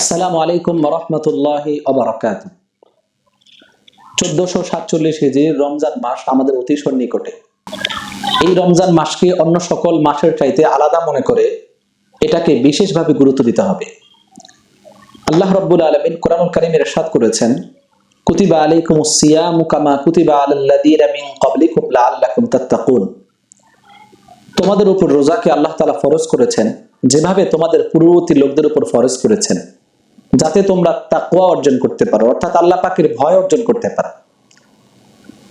আসসালামু আলাইকুম রহমতুল্লাহ অবরাকাত চোদ্দশো সাতচল্লিশ হিজির রমজান মাস আমাদের অতি সন্নিকটে। এই রমজান মাসকে অন্য সকল মাসের চাইতে আলাদা মনে করে এটাকে বিশেষভাবে গুরুত্ব দিতে হবে। আল্লাহ রব্বুল আলমিন কোরআনুল কারিমের এরশাদ করেছেন, কুতিবা আলাইকুম সিয়াম কামা কুতিবা আলাল্লাযীনা মিন লাআল্লাকুম তাত্তাকুন। তোমাদের উপর রোজাকে আল্লাহ তাআলা ফরজ করেছেন, যেভাবে তোমাদের পূর্ববর্তী লোকদের উপর ফরজ করেছেন। যাতে তোমরা তাকওয়া অর্জন করতে পারো, অর্থাৎ আল্লাহ পাকের ভয় অর্জন করতে পারো।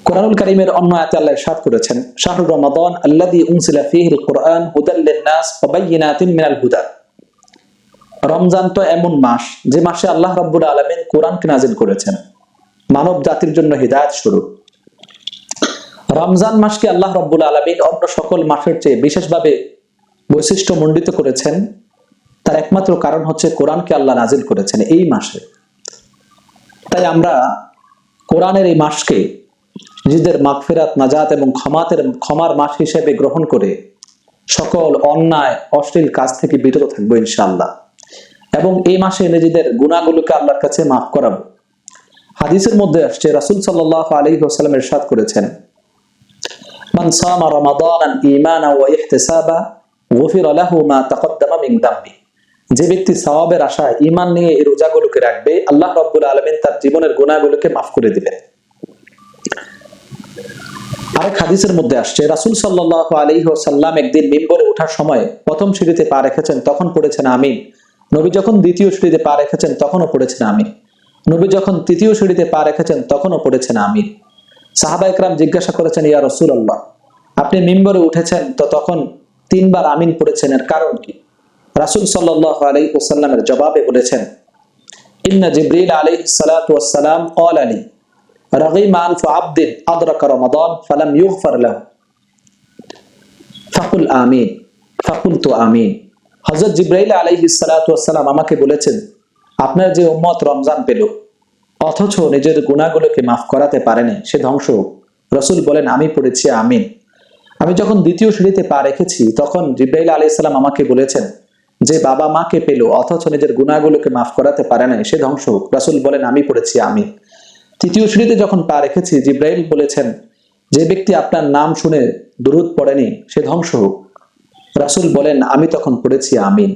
কোরআনুল কারীমের অন্য আয়াতে আল্লাহ ইরশাদ করেছেন শাহরুর রমাদান আল্লাযী উনসিলা ফীহিল কুরআন হুদাল লিন-নাস ওয়া বায়্যিনাতিন মিনাল হুদা। রমজান তো এমন মাস, যে মাসে আল্লাহ রাব্বুল আলামিন কোরআনকে নাজিল করেছেন। মানব জাতির জন্য হিদায়াত স্বরূপ। রমজান মাসকে আল্লাহ রাব্বুল আলামিন অন্য সকল মাসের চেয়ে বিশেষভাবে বৈশিষ্ট্য মণ্ডিত করেছেন তার একমাত্র কারণ হচ্ছে কোরআনকে আল্লাহ নাজিল করেছেন এই মাসে। তাই আমরা কোরআনের এই মাসকে নিজেদের মাগফিরাত, নাজাত এবং ক্ষমাতের, ক্ষমার মাস হিসেবে গ্রহণ করে সকল অন্যায়, অশ্লীল কাজ থেকে বিরত থাকব ইনশাআল্লাহ। এবং এই মাসে নিজেদের গুণাগুলোকে আল্লাহর কাছে মাফ করাবো। হাদিসের মধ্যে আসছে, রাসুল সাল্লাহ আলী হোসালাম এরশাদ করেছেন, মান সামা রমাদান ঈমানা ওয়া ইহতিসাবা, গফির লাহু মা তাকদ্দামা মিন দামবি। যে ব্যক্তি সওয়াবের আশায় ঈমান নিয়ে এই রোজাগুলোকে রাখবে, আল্লাহ রাব্বুল আলামিন তার জীবনের গুনাহগুলোকে মাফ করে দিবেন। আরেক হাদিসের মধ্যে আসছে, রাসূল সাল্লাল্লাহু আলাইহি ওয়াসাল্লাম একদিন মিম্বরে ওঠার সময় প্রথম সিঁড়িতে পা রেখেছেন, তখন পড়েছেন আমিন। নবী যখন দ্বিতীয় সিঁড়িতে পা রেখেছেন, তখনও পড়েছেন আমিন। নবী যখন তৃতীয় সিঁড়িতে পা রেখেছেন, তখনও পড়েছেন আমিন। সাহাবা একরাম জিজ্ঞাসা করেছেন, ইয়া রসুল আল্লাহ আপনি মিম্বরে উঠেছেন তো তখন তিনবার আমিন পড়েছেন, এর কারণ কি? রাসুল সাল আলী ওসাল্লামের জবাবে বলেছেন জিব্রিল আলী কল আলী রহিমান ফাবদিন রমাদন ফালাম ফারলাম ফাকুল আমিন ফাকুল তো আমিন। হজরত জিব্রাইল আলাইহি আমাকে বলেছেন, আপনার যে উম্মত রমজান পেল, অথচ নিজের গুণাগুলোকে মাফ করাতে পারেনি, সে ধ্বংস রসুল বলেন, আমি পড়েছি আমিন। আমি যখন দ্বিতীয় সিঁড়িতে পা রেখেছি, তখন জিব্রাইল আলাইসাল্লাম আমাকে বলেছেন যে বাবা মাকে পেল, অথচ নিজের গুণাগুলোকে মাফ করাতে পারে নাই, সে ধ্বংস হোক। রাসুল বলেন, আমি পড়েছি, আমি। তৃতীয় সিঁড়িতে যখন পা রেখেছি, জিব্রাইল বলেছেন, যে ব্যক্তি আপনার নাম শুনে দুরুদ পড়েনি, সে ধ্বংস হোক। রাসুল বলেন, আমি তখন পড়েছি, আমিন।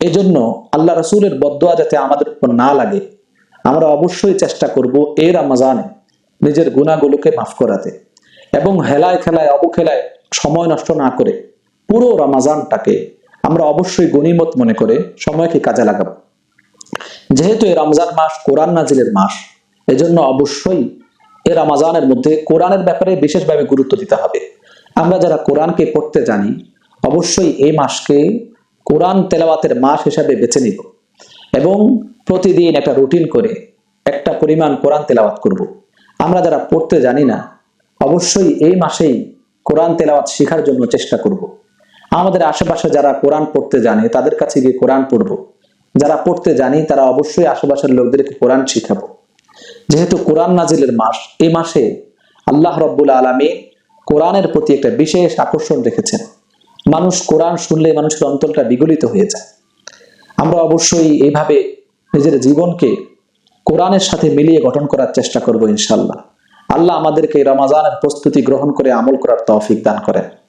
এজন্য আল্লাহ রসুলের বদোয়া যাতে আমাদের উপর না লাগে, আমরা অবশ্যই চেষ্টা করব এর রমাজানে নিজের গুণাগুলোকে মাফ করাতে এবং হেলায় খেলায়, অবখেলায় সময় নষ্ট না করে পুরো রমাজানটাকে আমরা অবশ্যই গণিমত মনে করে সময়কে কাজে লাগাবো যেহেতু এই রমজান মাস কোরআন নাজিলের মাস, এজন্য অবশ্যই এ রমাজানের মধ্যে কোরআনের ব্যাপারে বিশেষভাবে গুরুত্ব দিতে হবে আমরা যারা কোরআনকে পড়তে জানি, অবশ্যই এই মাসকে কোরআন তেলাওয়াতের মাস হিসাবে বেছে নিব এবং প্রতিদিন একটা রুটিন করে একটা পরিমাণ কোরআন তেলাওয়াত করব। আমরা যারা পড়তে জানি না, অবশ্যই এই মাসেই কোরআন তেলাওয়াত শেখার জন্য চেষ্টা করব। আমাদের আশেপাশে যারা কোরআন পড়তে জানে, তাদের কাছে গিয়ে কোরআন পড়ব। যারা পড়তে জানি, তারা অবশ্যই আশেপাশের লোকদেরকে কোরআন শিখাবো। যেহেতু কোরআন নাজিলের মাস এই মাসে আল্লাহ রব্বুল আলমী কোরআনের প্রতি একটা বিশেষ আকর্ষণ রেখেছেন। মানুষ কোরআন শুনলে মানুষের অন্তরটা বিগলিত হয়ে যায়। আমরা অবশ্যই এইভাবে নিজের জীবনকে কোরআনের সাথে মিলিয়ে গঠন করার চেষ্টা করব ইনশাল্লাহ আল্লাহ আমাদেরকে রমাজানের প্রস্তুতি গ্রহণ করে আমল করার তৌফিক দান করেন।